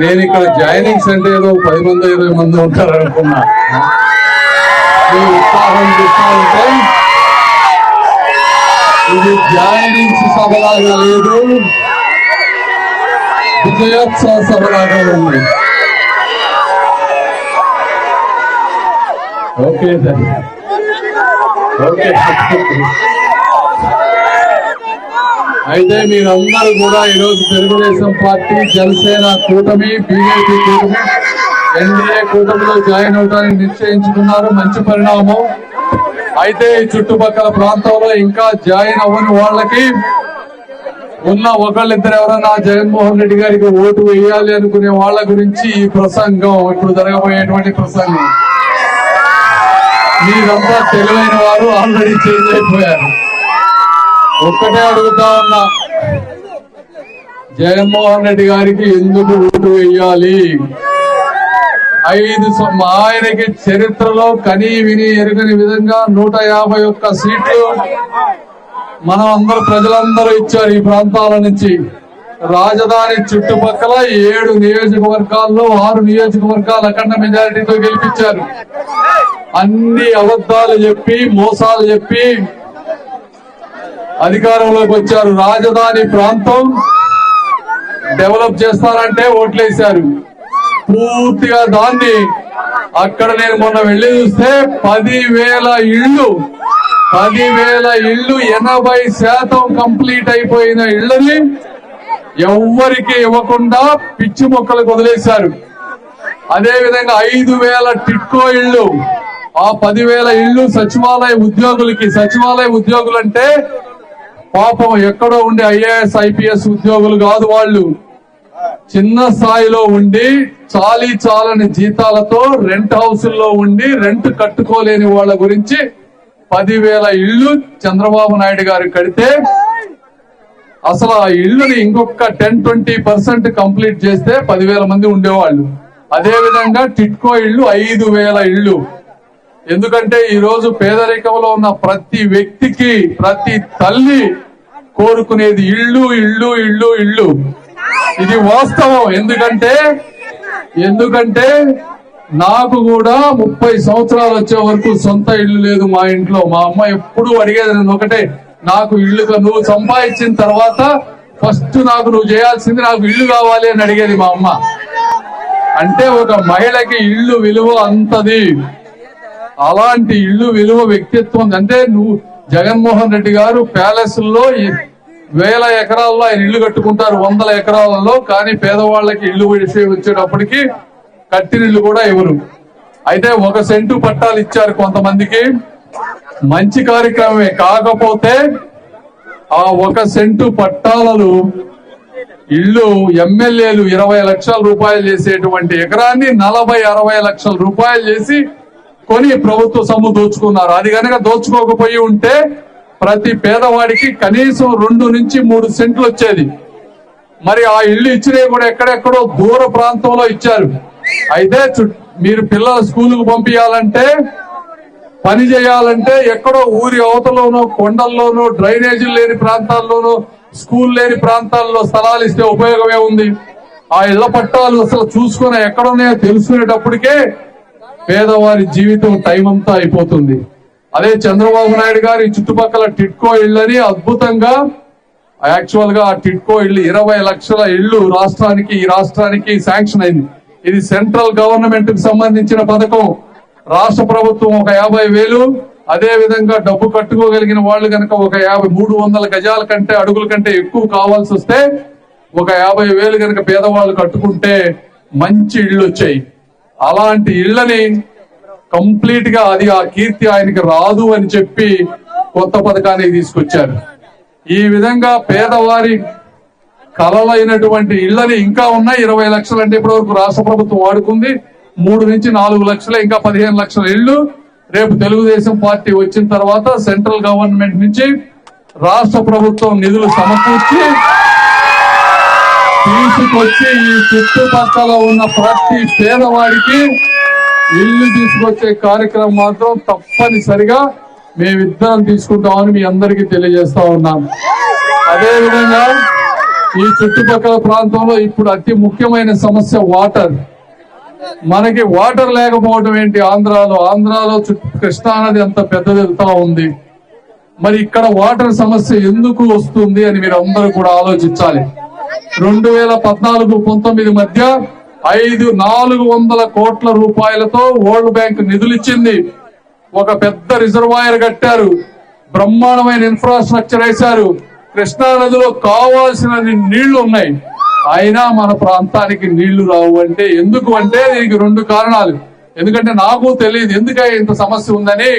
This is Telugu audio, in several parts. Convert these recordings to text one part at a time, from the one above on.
నేను ఇక్కడ జాయినింగ్స్ అంటే ఏదో పది మంది ఇరవై మంది ఉంటారు అనుకున్నా ఉత్సాహం చూస్తా ఉంటే ఇది జాయినింగ్స్ సభలాగా లేదు. విజయోత్సవ సభలాగా ఉంది. Okay sir. ఓకే. అయితే మీరందరూ కూడా ఈరోజు తెలుగుదేశం పార్టీ జనసేన కూటమి బీజేపీ కూటమి ఎన్డీఏ కూటమిలో జాయిన్ అవడానికి నిశ్చయించుకున్నారు. మంచి పరిణామం. అయితే ఈ చుట్టుపక్కల ప్రాంతంలో ఇంకా జాయిన్ అవ్వని వాళ్ళకి ఉన్న ఒకళ్ళిద్దరు ఎవరన్నా జగన్మోహన్ రెడ్డి గారికి ఓటు వేయాలి అనుకునే వాళ్ళ గురించి ఈ ప్రసంగం ఇప్పుడు జరగబోయేటువంటి ప్రసంగం. మీరంతా తెలివైన వారు ఆల్రెడీ చేంజ్ అయిపోయారు. ఒక్కటే అడుగుతా ఉన్నా. జగన్మోహన్ రెడ్డి గారికి ఎందుకు ఓటు వేయాలి? ఐదు మా ఆయనకి చరిత్రలో కని విని ఎరుగని విధంగా నూట యాభై ఒక్క సీట్లు మనం అందరూ ప్రజలందరూ ఇచ్చారు ఈ ప్రాంతాల నుంచి. రాజధాని చుట్టుపక్కల ఏడు నియోజకవర్గాల్లో ఆరు నియోజకవర్గాలు అఖండ మెజారిటీతో గెలిపించారు. అన్ని అబద్ధాలు చెప్పి మోసాలు చెప్పి అధికారంలోకి వచ్చారు. రాజధాని ప్రాంతం డెవలప్ చేస్తారంటే ఓట్లేశారు. పూర్తిగా దాన్ని అక్కడ నేను మొన్న వెళ్ళి చూస్తే పదివేల ఇళ్ళు పదివేల ఇళ్ళు ఎనభై శాతం కంప్లీట్ అయిపోయిన ఇళ్ళని ఎవ్వరికి ఇవ్వకుండా పిచ్చి మొక్కలకు వదిలేశారు. అదేవిధంగా ఐదు వేల టిట్కో ఇళ్ళు ఆ పదివేల ఇళ్ళు సచివాలయ ఉద్యోగులకి సచివాలయ ఉద్యోగులు అంటే పాపం ఎక్కడో ఉండే ఐఏఎస్ ఐపీఎస్ ఉద్యోగులు కాదు వాళ్ళు. చిన్న స్థాయిలో ఉండి చాలీ చాలని జీతాలతో రెంట్ హౌసుల్లో ఉండి రెంట్ కట్టుకోలేని వాళ్ళ గురించి పదివేల ఇళ్ళు చంద్రబాబు నాయుడు గారు కడితే అసలు ఆ ఇళ్ళని ఇంకొక టెన్ ట్వంటీ పర్సెంట్ కంప్లీట్ చేస్తే పదివేల మంది ఉండేవాళ్ళు. అదే విధంగా టిట్కో ఇళ్ళు ఐదు వేల ఇళ్ళు. ఎందుకంటే ఈరోజు పేదరికంలో ఉన్న ప్రతి వ్యక్తికి ప్రతి తల్లి కోరుకునేది ఇళ్ళు ఇళ్ళు ఇళ్ళు ఇళ్ళు ఇది వాస్తవం. ఎందుకంటే ఎందుకంటే నాకు కూడా ముప్పై సంవత్సరాలు వచ్చే వరకు సొంత ఇల్లు లేదు మా ఇంట్లో. మా అమ్మ ఎప్పుడు అడిగేది నేను ఒకటే నాకు ఇల్లు నువ్వు సంపాదించిన తర్వాత ఫస్ట్ నాకు నువ్వు చేయాల్సింది నాకు ఇల్లు కావాలి అని అడిగేది మా అమ్మ. అంటే ఒక మహిళకి ఇల్లు విలువ అంతది. అలాంటి ఇల్లు విలువ వ్యక్తిత్వం అంటే నువ్వు జగన్మోహన్ రెడ్డి గారు ప్యాలెస్లో వేల ఎకరాల్లో ఆయన ఇల్లు కట్టుకుంటారు వందల ఎకరాలలో కానీ పేదవాళ్ళకి ఇల్లు వేసే వచ్చేటప్పటికి కట్టిన ఇల్లు కూడా ఇవ్వరు అయితే ఒక సెంటు పట్టాలు ఇచ్చారు కొంతమందికి. మంచి కార్యక్రమమే. కాకపోతే ఆ ఒక సెంటు పట్టాలను ఇల్లు ఎమ్మెల్యేలు ఇరవై లక్షల రూపాయలు చేసేటువంటి ఎకరాన్ని నలభై అరవై లక్షల రూపాయలు చేసి కొని ప్రభుత్వ సొమ్ము దోచుకున్నారు. అది కనుక దోచుకోకపోయి ఉంటే ప్రతి పేదవాడికి కనీసం రెండు నుంచి మూడు సెంట్లు వచ్చేది. మరి ఆ ఇల్లు ఇచ్చినవి కూడా ఎక్కడెక్కడో దూర ప్రాంతంలో ఇచ్చారు. అయితే చు- మీరు పిల్లల స్కూలుకు పంపించాలంటే పని చేయాలంటే ఎక్కడో ఊరి అవతలోనో కొండల్లోనో డ్రైనేజీలు లేని ప్రాంతాల్లోనో స్కూల్ లేని ప్రాంతాల్లో స్థలాలు ఇస్తే ఉపయోగమే ఉంది. ఆ ఇళ్ళ పట్టాలు అసలు చూసుకుని ఎక్కడున్నాయో తెలుసుకునేటప్పటికే పేదవారి జీవితం టైం అంతా అయిపోతుంది. అదే చంద్రబాబు నాయుడు గారి చుట్టుపక్కల టిట్కో ఇళ్ళని అద్భుతంగా యాక్చువల్గా ఆ టిట్కో ఇల్లు ఇరవై లక్షల ఇళ్ళు రాష్ట్రానికి ఈ రాష్ట్రానికి శాంక్షన్ అయింది. ఇది సెంట్రల్ గవర్నమెంట్కి సంబంధించిన పథకం. రాష్ట్ర ప్రభుత్వం ఒక యాభై వేలు అదే విధంగా డబ్బు కట్టుకోగలిగిన వాళ్ళు కనుక ఒక యాభై మూడు వందల గజాల కంటే అడుగుల కంటే ఎక్కువ కావాల్సి వస్తే ఒక యాభై వేలు కనుక పేదవాళ్ళు కట్టుకుంటే మంచి ఇళ్ళు వచ్చాయి. అలాంటి ఇళ్ళని కంప్లీట్గా అది ఆ కీర్తి ఆయనకి రాదు అని చెప్పి కొత్త పథకాన్ని తీసుకొచ్చారు. ఈ విధంగా పేదవారి కలలైనటువంటి ఇళ్ళని ఇంకా ఉన్నాయి. ఇరవై లక్షలు అంటే ఇప్పటి వరకు రాష్ట్ర ప్రభుత్వం వాడుకుంది. మూడు నుంచి నాలుగు లక్షలు ఇంకా పదిహేను లక్షల ఇళ్ళు రేపు తెలుగుదేశం పార్టీ వచ్చిన తర్వాత సెంట్రల్ గవర్నమెంట్ నుంచి రాష్ట్ర ప్రభుత్వం నిధులు సమకూర్చి తీసుకొచ్చి ఈ చుట్టుపక్కల ఉన్న ప్రతి పేదవాడికి ఇల్లు తీసుకొచ్చే కార్యక్రమం మాత్రం తప్పనిసరిగా మేమిద్దరం తీసుకుంటామని మీ అందరికీ తెలియజేస్తా ఉన్నాం అదే విధంగా ఈ చుట్టుపక్కల ప్రాంతంలో ఇప్పుడు అతి ముఖ్యమైన సమస్య వాటర్. మనకి వాటర్ లేకపోవడం ఏంటి ఆంధ్రాలో? ఆంధ్రాలో కృష్ణానది కృష్ణా నది అంత పెద్దది వెళ్తా ఉంది. మరి ఇక్కడ వాటర్ సమస్య ఎందుకు వస్తుంది అని మీరు అందరూ కూడా ఆలోచించాలి. రెండు వేల పద్నాలుగు పంతొమ్మిది మధ్య ఐదు నాలుగు వందల కోట్ల రూపాయలతో వరల్డ్ బ్యాంక్ నిధులు ఇచ్చింది ఒక పెద్ద రిజర్వాయర్ కట్టారు. బ్రహ్మాండమైన ఇన్ఫ్రాస్ట్రక్చర్ వేశారు. కృష్ణా నదిలో కావాల్సిన నీళ్ళు ఉన్నాయి అయినా మన ప్రాంతానికి నీళ్ళు రావు అంటే ఎందుకు అంటే దీనికి రెండు కారణాలు. ఎందుకంటే నాకు తెలియదు ఎందుకై ఇంత సమస్య ఉందని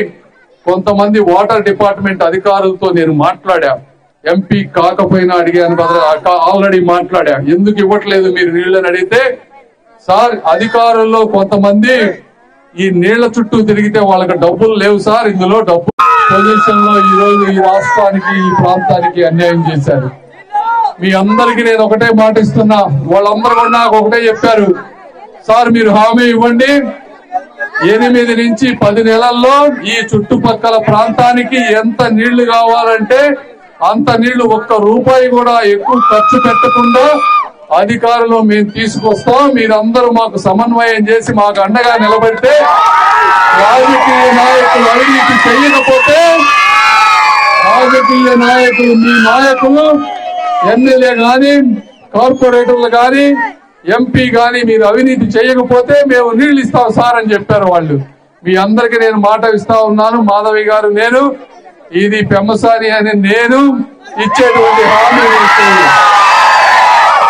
కొంతమంది వాటర్ డిపార్ట్మెంట్ అధికారులతో నేను మాట్లాడా. ఎంపీ కాకపోయినా అడిగాను ఆల్రెడీ మాట్లాడా. ఎందుకు ఇవ్వట్లేదు మీరు నీళ్ళని అడిగితే? సార్ అధికారుల్లో కొంతమంది ఈ నీళ్ళ చుట్టూ తిరిగితే వాళ్ళకి డబ్బులు లేవు సార్. ఇందులో డబ్బు పొజిషన్లో ఈ రోజు ఈ రాష్ట్రానికి ఈ ప్రాంతానికి అన్యాయం చేశారు. మీ అందరికి నేను ఒకటే మాట ఇస్తున్నా వాళ్ళందరూ కూడా నాకు ఒకటే చెప్పారు. సార్ మీరు హామీ ఇవ్వండి. ఎనిమిది నుంచి పది నెలల్లో ఈ చుట్టుపక్కల ప్రాంతానికి ఎంత నీళ్ళు కావాలంటే అంత నీళ్ళు ఒక్క రూపాయి కూడా ఎక్కువ ఖర్చు పెట్టకుండా అధికారులు మేము తీసుకొస్తాం. మీరందరూ మాకు సమన్వయం చేసి మాకు అండగా నిలబడితే రాజకీయ నాయకులు అవినీతి చేయకపోతే రాజకీయ నాయకులు మీ నాయకులు ఎమ్మెల్యే గాని కార్పొరేటర్లు గాని ఎంపీ గాని మీరు అవినీతి చేయకపోతే మేము నీళ్ళు ఇస్తాం సార్ అని చెప్పారు వాళ్ళు. మీ అందరికి నేను మాట ఇస్తా ఉన్నాను. మాధవి గారు నేను. ఇది పెమ్మసారి అని నేను ఇచ్చేటువంటి హామీ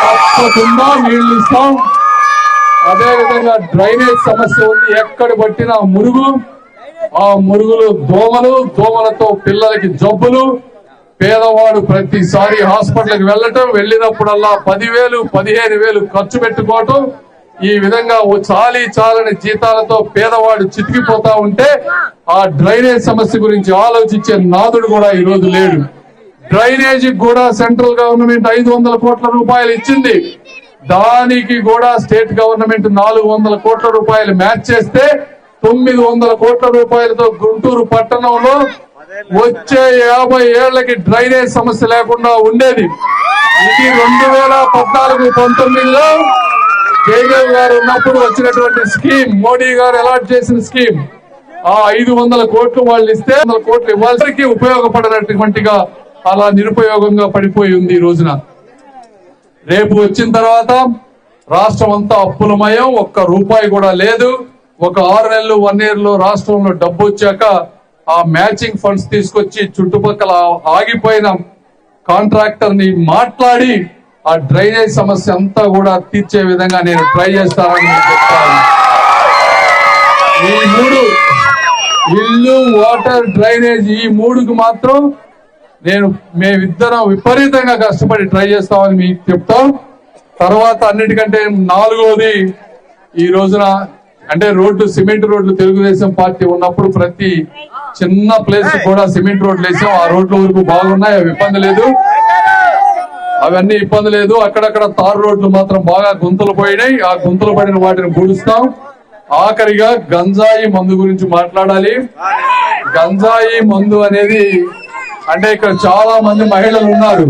తప్పకుండా నీళ్ళు ఇస్తాం. అదేవిధంగా డ్రైనేజ్ సమస్య ఉంది. ఎక్కడ పట్టినా మురుగు ఆ మురుగులు దోమలు దోమలతో పిల్లలకి జబ్బులు. పేదవాడు ప్రతిసారి హాస్పిటల్కి వెళ్ళటం వెళ్ళినప్పుడల్లా పదివేలు పదిహేను వేలు ఖర్చు పెట్టుకోవటం ఈ విధంగా ఓ చాలీ చాలని జీతాలతో పేదవాడు చితికిపోతా ఉంటే ఆ డ్రైనేజ్ సమస్య గురించి ఆలోచించే నాదుడు కూడా ఈ రోజు లేడు. డ్రైనేజీ కూడా సెంట్రల్ గవర్నమెంట్ ఐదు వందల కోట్ల రూపాయలు ఇచ్చింది. దానికి కూడా స్టేట్ గవర్నమెంట్ నాలుగు వందల కోట్ల రూపాయలు మ్యాచ్ చేస్తే తొమ్మిది వందల కోట్ల రూపాయలతో గుంటూరు పట్టణంలో వచ్చే యాభై ఏళ్ళకి డ్రైనేజ్ సమస్య లేకుండా ఉండేది. ఇది రెండు వేల పద్నాలుగు పంతొమ్మిదిలో కేజీఎల్ గారు ఉన్నప్పుడు వచ్చినటువంటి స్కీమ్ మోడీ గారు అలాట్ చేసిన స్కీమ్. ఆ ఐదు వందల కోట్లు వాళ్ళు ఇస్తే వందల కోట్లు ఇవ్వాల్సరికి ఉపయోగపడనటువంటిగా అలా నిరుపయోగంగా పడిపోయి ఉంది ఈ రోజున. రేపు వచ్చిన తర్వాత రాష్ట్రం అంతా అప్పులమయం ఒక్క రూపాయి కూడా లేదు. ఒక ఆరు నెలలు వన్ ఇయర్లో రాష్ట్రంలో డబ్బు వచ్చాక ఆ మ్యాచింగ్ ఫండ్స్ తీసుకొచ్చి చుట్టుపక్కల ఆగిపోయిన కాంట్రాక్టర్ని మాట్లాడి ఆ డ్రైనేజ్ సమస్య అంతా కూడా తీర్చే విధంగా నేను ట్రై చేస్తానని నేను చెప్తాను ఈ మూడు ఇల్లు వాటర్ డ్రైనేజ్ ఈ మూడుకు మాత్రం నేను మేమిద్దరం విపరీతంగా కష్టపడి ట్రై చేస్తామని మీకు చెప్తాం. తర్వాత అన్నిటికంటే నాలుగోది ఈ రోజున అంటే రోడ్లు సిమెంట్ రోడ్లు తెలుగుదేశం పార్టీ ఉన్నప్పుడు ప్రతి చిన్న ప్లేస్ కూడా సిమెంట్ రోడ్లు వేసాం. ఆ రోడ్ల వరకు బాగున్నాయి అవి ఇబ్బంది లేదు. అవన్నీ ఇబ్బంది లేదు. అక్కడక్కడ తారు రోడ్లు మాత్రం బాగా గుంతలు పోయినాయి. ఆ గుంతలు పడిన వాటిని పూడుస్తాం. ఆఖరిగా గంజాయి మందు గురించి మాట్లాడాలి. గంజాయి మందు అనేది అంటే ఇక్కడ చాలా మంది మహిళలు ఉన్నారు.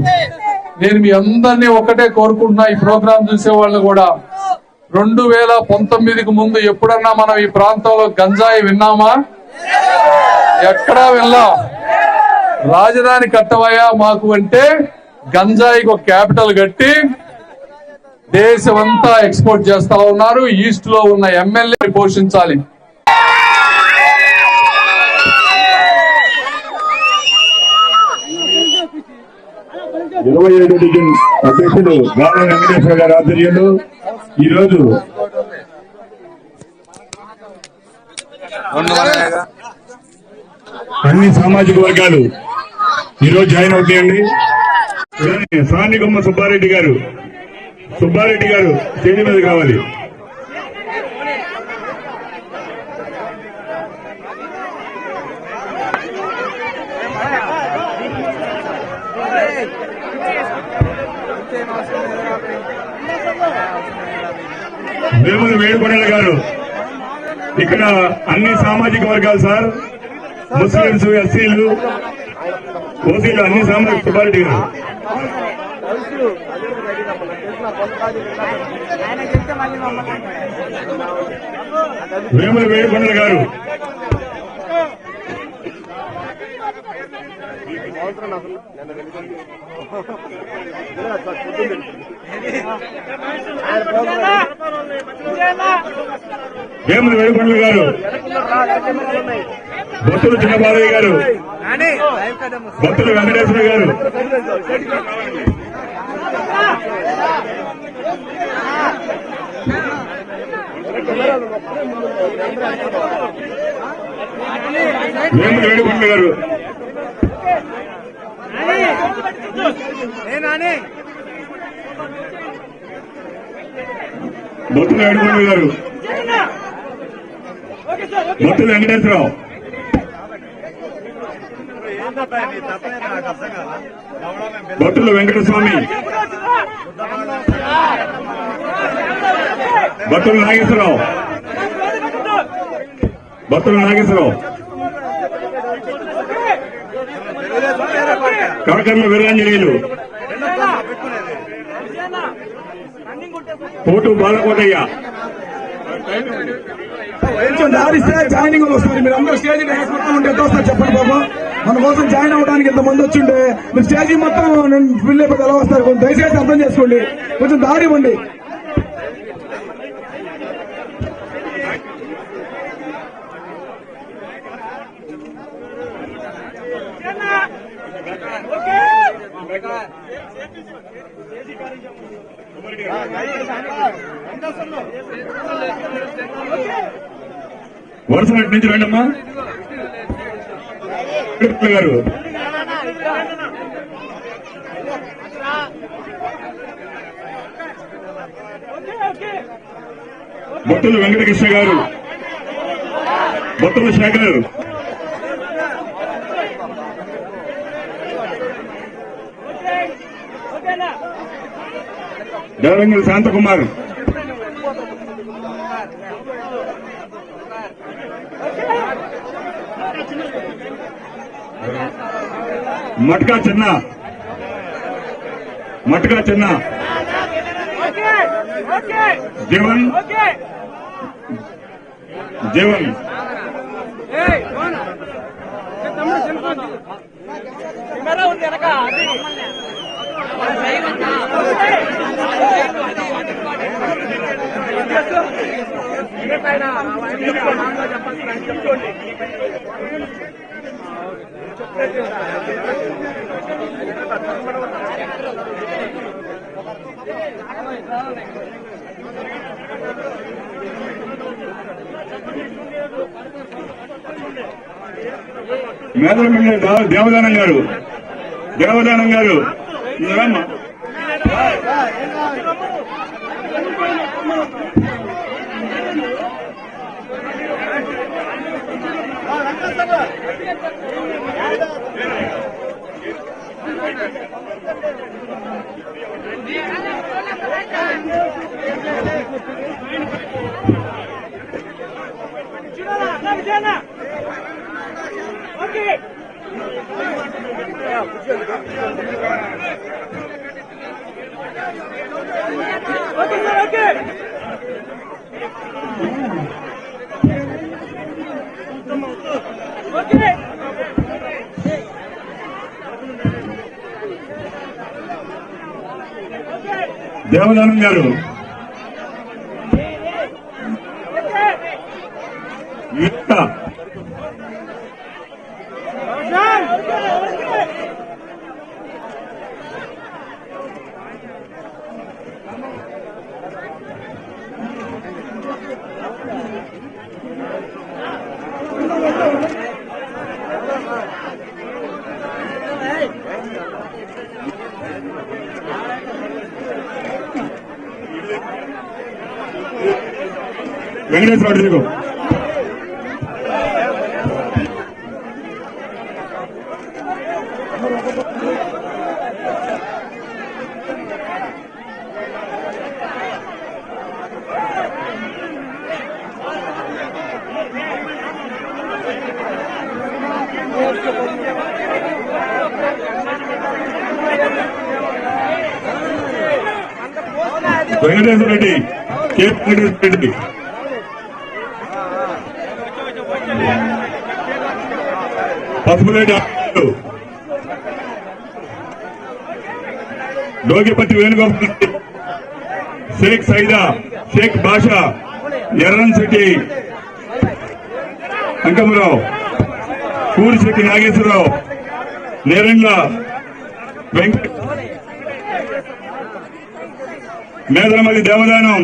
నేను మీ అందరినీ ఒకటే కోరుకుంటున్నా. ఈ ప్రోగ్రాం చూసే వాళ్ళు కూడా రెండు వేల పంతొమ్మిదికి ముందు ఎప్పుడన్నా మనం ఈ ప్రాంతంలో గంజాయి విన్నామా? ఎక్కడా వెళ్ళాం రాజధాని కట్టవయ్యా మాకు అంటే గంజాయికి ఒక క్యాపిటల్ కట్టి దేశమంతా ఎక్స్పోర్ట్ చేస్తా ఉన్నారు. ఈస్ట్లో ఉన్న ఎమ్మెల్యే పోషించాలి. ఇరవై ఏడు డివిజన్ అధ్యక్షుడు గాలి వెంకటేశ్వర గారి ఆధ్వర్యంలో ఈ రోజు అన్ని సామాజిక వర్గాలు ఈ రోజు జాయిన్ అవుతాయండి. సానిగమ్మ సుబ్బారెడ్డి గారు. సుబ్బారెడ్డి గారు స్టేజ్ మీద కావాలి. వేముల వేడుకొండల గారు. ఇక్కడ అన్ని సామాజిక వర్గాలు సార్. ముస్లింస్ ఎస్సీలు ఓసీలు అన్ని సామాజిక సుబ్బారెడ్డి గారు వేముల వేడుకొండల గారు వేముల వేడుకొండల గారు బొత్తులు చిన్నబాలయ్య గారు. బొత్తుల వెంకటేశ్వర గారు. వేముల వేడుకొండల గారు. బొత్తుల వేడుకొండల గారు. బొత్తుల వెంకటేశ్వరరావు. భట్టుల వెంకటస్వామి. భట్టుల నాగేశ్వరరావు. భట్టుల నాగేశ్వరరావు. కడకర్ల వీరాంజనేయులు. పోటు బాలకోటయ్య. కొంచెం దారిస్తే జాయినింగ్ వస్తుంది మీరు అందరూ స్టేజ్ డ్యాన్స్ మొత్తం ఉంటే ఎంత వస్తారు చెప్పండి బాబు. మన కోసం జాయిన్ అవ్వడానికి ఇంత మంది వచ్చిండే. మీరు స్టేజీ మొత్తం ఫిల్ అయిపోతే ఎలా వస్తారు కొంచెం దయచేసి అర్థం చేసుకోండి. కొంచెం దారి ఇవ్వండి. వరుస నుంచి రండమ్మా. గారు బొత్తుల వెంకటకృష్ణ గారు బొత్తుల శేఖర్ దేవరంగల్ శాంతకుమార్. మట్కా చిన్న మట్కా చిన్న జీవన్ జీవన్ చెప్పండి మేదల వెనక దేవదానం గారు. దేవదానం గారు. మీరమ్మా Okay, sir, okay. Devadanam garu. ఇంకా వెంకటేశ్వర రెడ్డి వెంకటేశ్వర రెడ్డి కేప్ వెంకటేశ్వర రెడ్డి. పసుపులేటి ఆంజనేయులు. డోగిపతి వేణుగోపాల్ షేక్ సైదా షేక్ బాషా ఎర్రన్ శెట్టి అంకమరావు కూరిశెట్టి నాగేశ్వరరావు నేరంగ వెంకట మేదరమల్లి దేవదానం